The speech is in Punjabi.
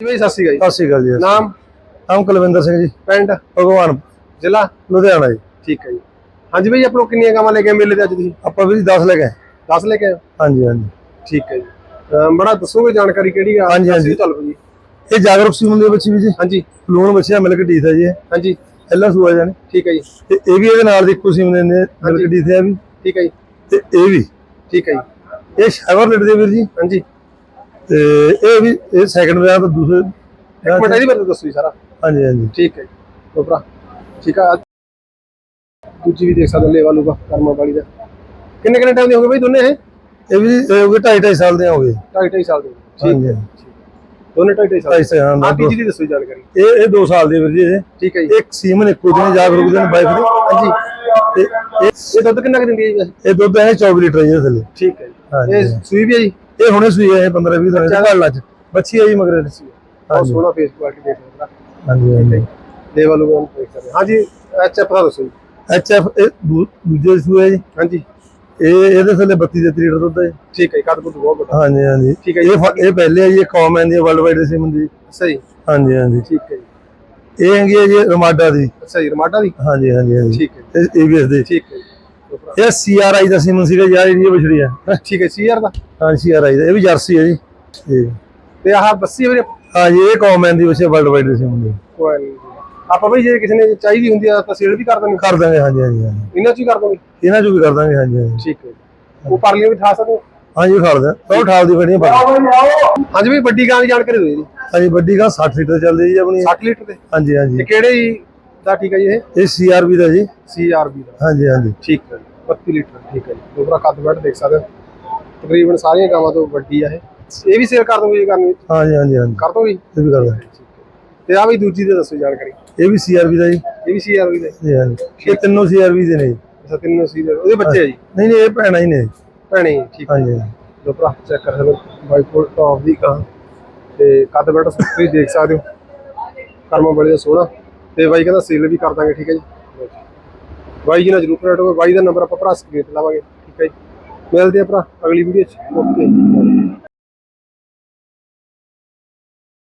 ਜੀ ਸਤਿ ਸ਼੍ਰੀ ਅਕਾਲ ਸਤਿ ਸ਼੍ਰੀ ਅਕਾਲ ਜੀ ਨਾਮ? ਨਾਮ ਕੁਲਵਿੰਦਰ ਸਿੰਘ ਜੀ। ਪਿੰਡ? ਭਗਵਾਨ। ਜ਼ਿਲ੍ਹਾ? ਲੁਧਿਆਣਾ ਜੀ। ਠੀਕ ਹੈ ਜੀ। ਹਾਂਜੀ ਬਾਈ ਆਪਣੋ ਕਿੰਨੀਆਂ ਗਾਵਾਂ ਲੈ ਕੇ ਆਏ ਮੇਲੇ ਤੇ ਅੱਜ ਤੁਸੀਂ? ਆਪਾਂ ਵੀ 10 ਲੈ ਗਏ 10 ਲੈ ਕੇ ਆਏ ਹੋ? ਹਾਂਜੀ ਹਾਂਜੀ। ਠੀਕ ਹੈ ਜੀ। ਅਮ ਬੜਾ ਦੱਸੋਗੇ ਜਾਣਕਾਰੀ ਕਿਹੜੀ ਆ? ਹਾਂਜੀ, ਹਾਂਜੀ। ਚੱਲ ਜੀ ਇਹ ਜਾਗਰੂਕ ਸੀਮਨ ਦੇ ਬੱਚੀ ਵੀ ਜੀ। ਹਾਂਜੀ। ਲੂਣ ਬੱਚਿਆ ਮਿਲਕ ਹੈ ਜੀ ਇਹ। ਹਾਂਜੀ। ਪਹਿਲਾ ਸੂਆ ਜਾਨੇ ਠੀਕ ਹੈ ਜੀ। ਤੇ ਇਹ ਵੀ ਇਹਦੇ ਨਾਲ ਦੀ ਇੱਕੋ ਸੀਮਨ ਨੇ ਮਿਲਕ ਡੀਥ ਹੈ ਵੀ। ਠੀਕ ਹੈ ਜੀ। ਤੇ ਇਹ ਵੀ। ਠੀਕ ਹੈ ਜੀ। ਇਹ ਸ਼ੈਵਰਲੇਟ ਦੇ ਵੀਰ ਜੀ। ਹਾਂਜੀ। ਤੇ ਇਹ ਵੀ ਇਹ ਸੈਕੰਡ ਵਿਆਹ ਤੋਂ ਦੂਸਰੇ ਇੱਕ ਮਿੰਟ ਇਹਦੀ ਬਾਰੇ ਦੱਸੋ ਜੀ ਸਾਰਾ। ਹਾਂਜੀ ਹਾਂਜੀ। ਠੀਕ ਹੈ ਭਰਾ ਠੀਕ ਆ ਦੂਜੀ ਵੀ ਦੇਖ ਸਕਦੇ ਲੈ ਵਾਲੂਗਾ ਕਰਮਾ ਵਾਲੀ ਦਾ। ਕਿੰਨੇ ਕਿੰਨੇ ਟਾਈਮ ਦੇ ਹੋਗੇ ਬਾਈ ਦੋਨੇ ਇਹ? ਇਹ ਵੀ ਹੋ ਗਏ 2.5 2.5 ਸਾਲ ਦੇ ਹੋ ਗਏ। ਢਾਈ ਢਾਈ ਸਾਲ ਦੇ ਠੀਕ ਹਾਂਜੀ। ਦੋਨੇ ਢਾਈ ਢਾਈ ਸਾਲ ਹਾਂ ਦੇ ਤੀਜੀ ਦੀ ਦੱਸੋ ਜੀ ਜਾਣਕਾਰੀ। ਇਹ ਇਹ 2 ਸਾਲ ਦੇ ਵੀਰ ਜੀ ਇਹ। ਠੀਕ ਹੈ ਜੀ। ਇੱਕ ਸੀਮਨ ਇੱਕੋ ਦਿਨ ਜਾਗਰੂਕ ਦੇ ਵਾਈਫ ਦੇ। ਹਾਂਜੀ। ਤੇ ਇਹ ਇਹ ਦੁੱਧ ਕਿੰਨਾ ਕੁ ਦਿੰਦੀ ਹੈ ਜੀ? ਇਹ ਦੁੱਧ ਹੈ 24 ਲੀਟਰ ਜੀ ਥੱਲੇ। ਠੀਕ ਹੈ ਜੀ। ਇਹ ਸੂਈ ਵੀ ਹੈ ਜੀ? ਇਹ ਹੁਣੇ ਸੂਈ ਹੈ 15 20 ਦਿਨ ਦਾ। ਘਾਲਾ ਚ ਬੱਚੀ ਹੈ ਜੀ ਮਗਰ ਬਹੁਤ ਹਾਂਜੀ। ਸੋਹਣਾ ਫੇਸ ਕੁਆਲਿਟੀ ਦੇਖ ਸਕਦੇ ਹਾਂਜੀ ਹਾਂਜੀ। ਦੇ ਵਾਲੂ ਨੂੰ ਦੇਖ ਸਕਦੇ ਹਾਂ। ਹਾਂਜੀ ਐਚਐਫ ਦਾ ਦੱਸੋ ਜੀ। ਐਚ ਐਫ ਇਹ ਦੂਜੇ ਸੂਏ ਹੈ ਜੀ। ਹਾਂਜੀ। ਇਹ ਇਹਦੇ ਥੱਲੇ 32 33 ਲੀਟਰ ਦੁੱਧ ਹੈ ਜੀ। ਠੀਕ ਹੈ ਕੱਦ ਕੁੱਦ ਬਹੁਤ ਵੱਡਾ। ਹਾਂਜੀ ਹਾਂਜੀ। ਠੀਕ ਹੈ ਜੀ। ਇਹ ਫ- ਇਹ ਪਹਿਲੇ ਹੈ ਜੀ ਇਹ ਕਾਮਨ ਦੀ ਵਰਲਡ ਵਾਈਡ ਸਿਮ ਦੀ ਸਹੀ ਹਾਂਜੀ ਹਾਂਜੀ। ਠੀਕ ਹੈ ਜੀ। ਇਹ ਹੈਗੀ ਹੈ ਜੀ ਰਮਾਡਾ ਦੀ। ਅੱਛਾ ਜੀ ਰਮਾਡਾ ਦੀ? ਹਾਂਜੀ ਹਾਂਜੀ ਹਾਂਜੀ। ਠੀਕ ਹੈ ਇਹ ਏਬੀਐਸ ਦੀ। ਠੀਕ ਹੈ ਜੀ। ਇਹ ਸੀਆਰਆਈ ਦਾ ਸਿਮ ਸੀਗਾ ਯਾਰ ਇਹ ਬਛੜੀ ਹੈ ਠੀਕ ਹੈ ਸੀਆਰ ਦਾ? ਹਾਂ ਸੀਆਰਆਈ ਦਾ। ਇਹ ਵੀ ਜਰਸੀ ਹੈ ਜੀ। ਇਹ। ਤੇ ਆਹ ਬੱਸੀ ਵੀਰੇ? ਹਾਂਜੀ ਇਹ ਕਾਮਨ ਦੀ ਵਸੇ ਵਰਲਡ ਵਾਈਡ ਸਿਮ ਦੀ। ਕੋਈ ਨਹੀਂ। ਆਪਾਂ ਬਈ ਜੇ ਕਿਸੇ ਨੇ ਚਾਹੀਦੀ ਹੁੰਦੀ ਆ ਤਾਂ ਸੇਲ ਵੀ ਕਰ ਦਿੰਦੇ। ਕਰ ਦਾਂਗੇ ਹਾਂਜੀ ਹਾਂਜੀ ਹਾਂਜੀ। ਇਹਨਾਂ ਚ ਹੀ ਕਰ ਦੋਗੇ? ਇਹਨਾਂ ਚੋਂ ਵੀ ਕਰ ਦਾਂਗੇ ਹਾਂਜੀ ਹਾਂਜੀ। ਠੀਕ ਹੈ ਜੀ। ਉਹ ਪਰਲੀਆਂ ਵੀ ਠਾ ਸਕਦੇ ਹੋ? ਹਾਂਜੀ ਖਾਲ ਦਾ ਠਾਲ ਦੀ ਫੜੀਆਂ ਪਾ ਹਾਂਜੀ ਬਈ ਵੱਡੀ ਗਾਂ ਦੀ ਜਾਣਕਾਰੀ ਦਿਓ ਜੀ। ਹਾਂਜੀ ਵੱਡੀ ਗਾ 60 ਲੀਟਰ ਚੱਲਦੀ ਜੀ ਆਪਣੀ। 60 ਲੀਟਰ ਦੇ ਹਾਂਜੀ ਹਾਂਜੀ। ਤੇ ਕਿਹੜੇ ਜੀ ਦਾ ਠੀਕ ਹੈ ਜੀ ਇਹ? ਇਹ ਸੀਆਰਬੀ ਦਾ ਜੀ। ਸੀਆਰਬੀ ਦਾ। ਹਾਂਜੀ ਹਾਂਜੀ। ਠੀਕ ਹੈ ਜੀ। 32 ਲੀਟਰ ਠੀਕ ਹੈ ਜੀ। ਦੋਬਰਾ ਕੱਦ ਬੈਠ ਦੇਖ ਸਕਦੇ ਹੋ। ਤਕਰੀਬਨ ਸਾਰੀਆਂ ਗਾਵਾਂ ਤੋਂ ਵੱਡੀ ਆ ਇਹ। ਇਹ ਵੀ ਸੇਲ ਕਰ ਦੋਗੇ ਜੇ ਕਰਨੀ? ਹਾਂਜੀ ਹਾਂਜੀ ਹਾਂਜੀ। ਕਰ ਦੋਗੇ ਇਹ ਵੀ ਕਰ ਦਾਂਗੇ। ਤੇ ਆ ਵੀ ਦੂਜੀ ਦੇ ਦੱਸੋ ਜਾਣਕਾਰੀ। ਇਹ ਵੀ ਸੀਆਰਬੀ ਦਾ ਜੀ। ਇਹ ਵੀ ਸੀਆਰਬੀ ਦੇ ਜੀ? ਹਾਂਜੀ ਇਹ ਤਿੰਨੋਂ ਸੀਆਰਬੀ ਦੇ ਨੇ ਜੀ। ਅੱਛਾ ਤਿੰਨੋਂ ਸੀ ਉਹਦੇ ਬੱਚੇ ਆ ਜੀ? ਨਹੀਂ ਨਹੀਂ ਇਹ ਭੈਣਾਂ ਹੀ ਨੇ। ਭੈਣੇ ਜੀ, ਠੀਕ। ਹੈ ਹਾਂਜੀ। ਲੋ ਭਰਾ ਚੈੱਕ ਕਰ ਸਕਦੇ ਬਾਈ ਫੁੱਟ ਟੌਪ ਦੀ ਕਾਂ ਤੇ ਕੱਦ ਬੈਠ ਤੁਸੀਂ ਦੇਖ ਸਕਦੇ ਹੋ। ਕਰਮਾ ਬੜੇ ਦਾ ਸੋਹਣਾ। ਤੇ ਬਾਈ ਕਹਿੰਦਾ ਸੇਲ ਵੀ ਕਰ ਦਾਂਗੇ ਠੀਕ ਹੈ ਜੀ। ਬਾਈ ਜੀ ਨਾਲ ਜਰੂਰ ਕਨੈਕਟ ਹੋਵੇ। ਬਾਈ ਦਾ ਨੰਬਰ ਆਪਾਂ ਭਰਾ ਸਕਰੀਨ ਤੇ ਲਾਵਾਂਗੇ ਠੀਕ ਹੈ ਜੀ। ਮਿਲਦੇ ਆ ਭਰਾ ਅਗਲੀ ਵੀਡੀਓ ਚ। ਓਕੇ